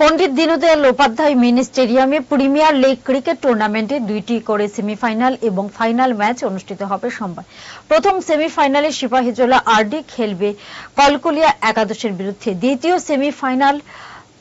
পণ্ডিত Deendayal Upadhyay mini স্টেডিয়ামে premier league cricket টুর্নামেন্টে দুইটি করে সেমিফাইনাল এবং ফাইনাল ম্যাচ অনুষ্ঠিত হবে সোমবার। প্রথম সেমিফাইনালে সিপাহীজলা আরডি খেলবে কলকুলিয়া একাদশের বিরুদ্ধে। দ্বিতীয় সেমিফাইনাল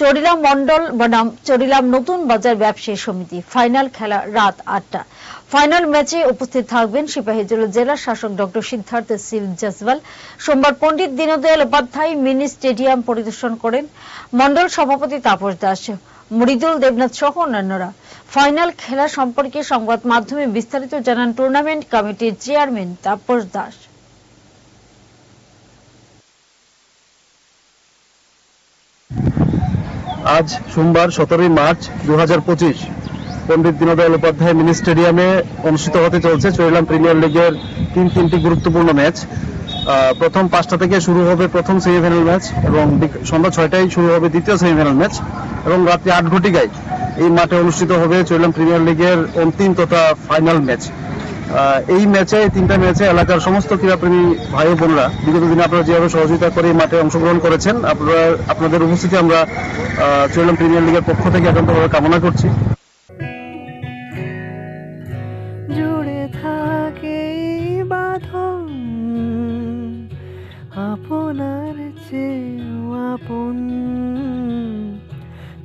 চরিলাম মন্ডল বনাম, চরিলাম নতুন বাজার ব্যবসায়ী সমিতি, ফাইনাল খেলা রাত আটটা। ফাইনাল ম্যাচে উপস্থিত থাকবেন সিপাহীজলা জেলা শাসক ডক্টর সিদ্ধার্থ সিল জসওয়াল সোমবার পণ্ডিত দীনদয়াল উপাধ্যায় মিনি স্টেডিয়াম পরিদর্শন করেন মন্ডল সভাপতি তাপস দাস, মৃদুল দেবনাথ সহ অন্যান্যরা। ফাইনাল খেলা সম্পর্কে সংবাদ মাধ্যমে বিস্তারিত জানান টুর্নামেন্ট কমিটির চেয়ারম্যান তাপস দাস। আজ সোমবার সতেরোই মার্চ দু হাজার পঁচিশ। পণ্ডিত দীনদয়াল উপাধ্যায় মিনি স্টেডিয়ামে অনুষ্ঠিত হতে চলছে চরিলাম প্রিমিয়ার লিগের তিন তিনটি গুরুত্বপূর্ণ ম্যাচ। প্রথম পাঁচটা থেকে শুরু হবে প্রথম সেমিফাইনাল ম্যাচ এবং সন্ধ্যা ছয়টায় শুরু হবে দ্বিতীয় সেমিফাইনাল ম্যাচ এবং রাত্রি আট ঘটিকায় এই মাঠে অনুষ্ঠিত হবে চরিলাম প্রিমিয়ার লিগের অন্তিম তথা ফাইনাল ম্যাচ। এই ম্যাচে তিনটা ম্যাচে এলাকার সমস্ত ক্রীড়াপ্রেমী ভাই বোনরা বিগত দিনে আপনারা যেভাবে সহযোগিতা করে মাঠে অংশগ্রহণ করেছেন আপনারা আপনাদের উপস্থিতি আমরা আহ, প্রিমিয়ার লিগের পক্ষ থেকে একান্তভাবে কামনা করছি। জুড়ে থাকে বাঁধন আপনার আপন।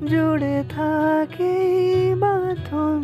জুড়ে থাকে বাঁধন